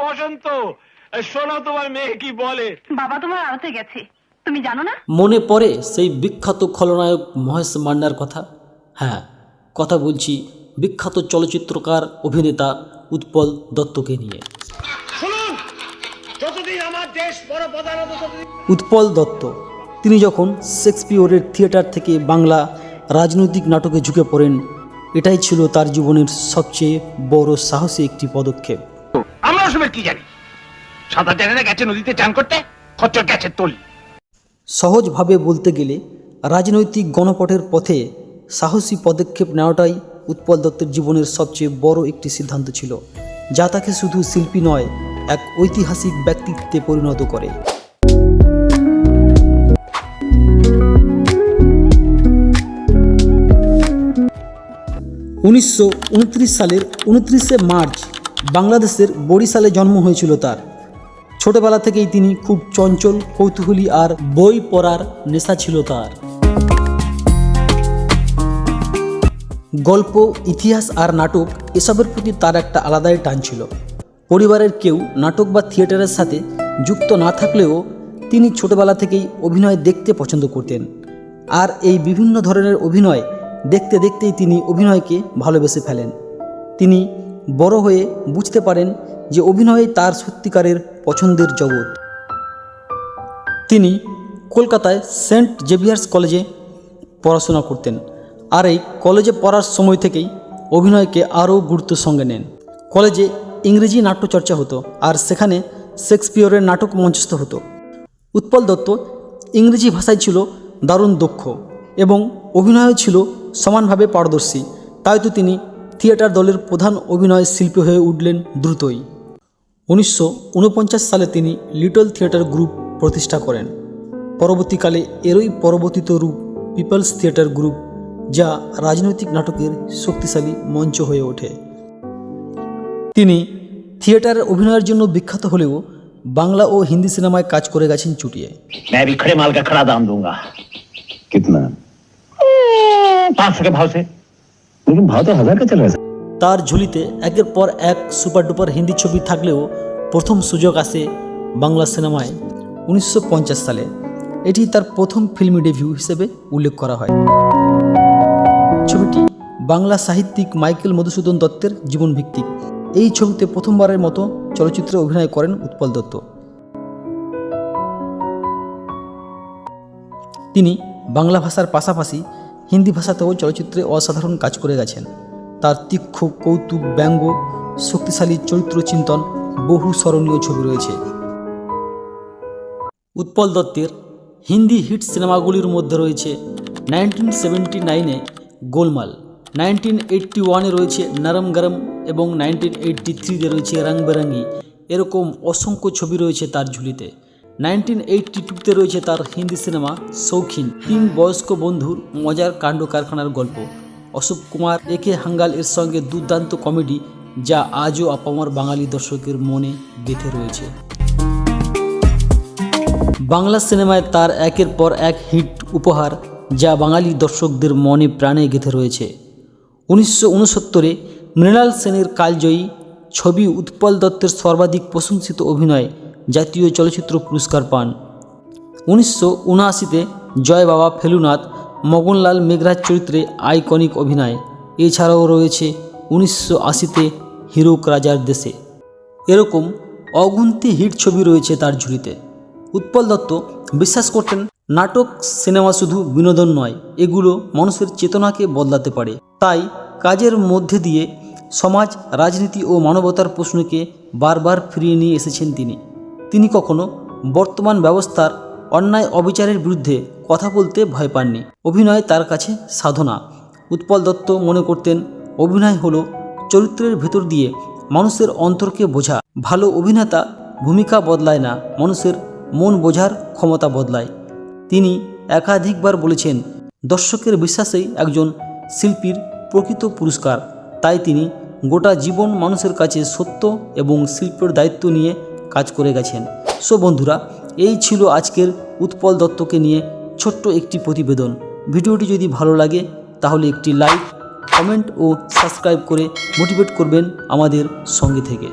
বসন্ত শোনো তোমার মেয়ে কি বলে? বাবা তোমার আড়তে গেছে। তুমি জানো না? মনে পড়ে সেই বিখ্যাত খলনায়ক মহেশ মান্নার কথা? হ্যাঁ কথা বলছি বিখ্যাত চলচ্চিত্রকার অভিনেতা উৎপল দত্তকে নিয়ে। শুনুন যতদিন আমার দেশ বড় প্রধানত ততদিন উৎপল দত্ত তিনি যখন শেক্সপিয়রের থিয়েটার থেকে বাংলা রাজনৈতিক নাটকে ঝুঁকে পড়েন এটাই ছিল তার জীবনের সবচেয়ে বড় সাহসী একটি পদক্ষেপ। কি জানি? সাঁতার জানে না গেছে নদীতে চান করতে গেছে তলি। সহজভাবে বলতে গেলে, রাজনৈতিক গণপটের পথে সাহসী পদক্ষেপ নেওয়াটাই উৎপল দত্তের জীবনের সবচেয়ে বড় একটি সিদ্ধান্ত ছিল, যা তাকে শুধু শিল্পী নয়, এক ঐতিহাসিক ব্যক্তিত্বে পরিণত করে। উনিশশো উনত্রিশ সালের উনত্রিশে মার্চ বাংলাদেশের বরিশালে জন্ম হয়েছিল তার। ছোটবেলা থেকেই তিনি খুব চঞ্চল, কৌতূহলী আর বই পড়ার নেশা ছিল তার। গল্প, ইতিহাস আর নাটক এসবের প্রতি তার একটা আলাদাই টান ছিল। পরিবারের কেউ নাটক বা থিয়েটারের সাথে যুক্ত না থাকলেও তিনি ছোটবেলা থেকেই অভিনয় দেখতে পছন্দ করতেন। আর এই বিভিন্ন ধরনের অভিনয় দেখতে দেখতেই তিনি অভিনয়কে ভালোবেসে ফেলেন। তিনি বড় হয়ে বুঝতে পারেন যে অভিনয় তার সত্যিকারের পছন্দের জগৎ। তিনি কলকাতায় সেন্ট জেভিয়ার্স কলেজে পড়াশোনা করতেন আর এই কলেজে পড়ার সময় থেকেই অভিনয়কে আরও গুরুত্ব সঙ্গে নেন। কলেজে ইংরেজি নাট্যচর্চা হতো আর সেখানে শেক্সপিয়রের নাটক মঞ্চস্থ হতো। উৎপল দত্ত ইংরেজি ভাষায় ছিল দারুণ দক্ষ এবং অভিনয় ছিল সমানভাবে পারদর্শী, তাই তো তিনি থিয়েটার দলের প্রধান অভিনয় শিল্পী হয়ে উঠলেন দ্রুতই। উনিশশো উনপঞ্চাশ সালে তিনি লিটল থিয়েটার গ্রুপ প্রতিষ্ঠা করেন। পরবর্তীকালে এরই পরবর্তিত রূপ পিপলস থিয়েটার গ্রুপ যা রাজনৈতিক নাটকের শক্তিশালী মঞ্চ হয়ে ওঠে। তিনি থিয়েটার অভিনয়ের জন্য বিখ্যাত হলেও বাংলা ও হিন্দি সিনেমায় কাজ করে গেছেন চুটিয়ে। ভাও সে ভাও তো হাজার চলে তার ঝুলিতে একের পর এক সুপার ডুপার হিন্দি ছবি থাকলেও প্রথম সুযোগ আসে বাংলা সিনেমায় উনিশশো পঞ্চাশ সালে। এটি তার প্রথম ফিল্মি ডেভিউ হিসেবে উল্লেখ করা হয়। ছবিটি বাংলা সাহিত্যিক মাইকেল মধুসূদন দত্তের জীবনভিত্তিক। এই ছবিতে প্রথমবারের মতো চলচ্চিত্রে অভিনয় করেন উৎপল দত্ত। তিনি বাংলা ভাষার পাশাপাশি হিন্দি ভাষাতেও চলচ্চিত্রে অসাধারণ কাজ করে গেছেন। তার তীক্ষ্ণ কৌতুক, ব্যঙ্গ, শক্তিশালী চরিত্র চিন্তন বহু স্মরণীয় ছবি রয়েছে। উৎপল দত্তের হিন্দি হিট সিনেমাগুলির মধ্যে রয়েছে নাইনটিন সেভেন্টি নাইনে গোলমাল, নাইনটিন এইট্টি ওয়ানে রয়েছে নরম গরম এবং নাইনটিন এইট্টি থ্রিতে রয়েছে রং বেরঙ্গি এরকম অসংখ্য ছবি রয়েছে তার ঝুলিতে। নাইনটিন এইটটি টুতে রয়েছে তার হিন্দি সিনেমা শৌখিন তিন বয়স্ক বন্ধুর মজার কাণ্ড কারখানার গল্প। অশোক কুমার একে হাঙ্গাল এর সঙ্গে দুর্দান্ত কমেডি যা আজও আপামর বাঙালি দর্শকের মনে গেঁথে রয়েছে। বাংলা সিনেমায় তার একের পর এক হিট উপহার যা বাঙালি দর্শকদের মনে প্রাণে গেঁথে রয়েছে। উনিশশো উনসত্তরে মৃণাল সেনের কালজয়ী ছবি উৎপল দত্তের সর্বাধিক প্রশংসিত অভিনয় জাতীয় চলচ্চিত্র পুরস্কার পান। উনিশশো উনআশিতে জয় বাবা ফেলুনাথ মগনলাল মেঘরাজ চরিত্রে আইকনিক অভিনয়। এছাড়াও রয়েছে উনিশশো আশিতে হিরোক রাজার দেশে। এরকম অগুন্তি হিট ছবি রয়েছে তার ঝুলিতে উৎপল দত্ত বিশ্বাস করতেন, নাটক, সিনেমা শুধু বিনোদন নয়, এগুলো মানুষের চেতনাকে বদলাতে পারে। তাই কাজের মধ্যে দিয়ে সমাজ, রাজনীতি ও মানবতার প্রশ্নকে বারবার ফিরিয়ে নিয়ে এসেছেন তিনি। তিনি কখনো বর্তমান ব্যবস্থার অন্যায় অবিচারের বিরুদ্ধে কথা বলতে ভয় পাননি। অভিনয় তার কাছে সাধনা। উৎপল দত্ত মনে করতেন, অভিনয় হলো চরিত্রের ভেতর দিয়ে মানুষের অন্তরকে বোঝা। ভালো অভিনেতা ভূমিকা বদলায় না, মানুষের মন বোঝার ক্ষমতা বদলায়। তিনি একাধিকবার বলেছেন, দর্শকের বিশ্বাসেই একজন শিল্পীর প্রকৃত পুরস্কার। তাই তিনি গোটা জীবন মানুষের কাছে সত্য এবং শিল্পের দায়িত্ব নিয়ে কাজ করে গেছেন। সো বন্ধুরা, এই ছিল আজকের উৎপল দত্তকে নিয়ে ছোট্ট একটি প্রতিবেদন। ভিডিওটি যদি ভালো লাগে, তাহলে একটি লাইক, কমেন্ট ও সাবস্ক্রাইব করে মোটিভেট করবেন আমাদের সঙ্গে থেকে।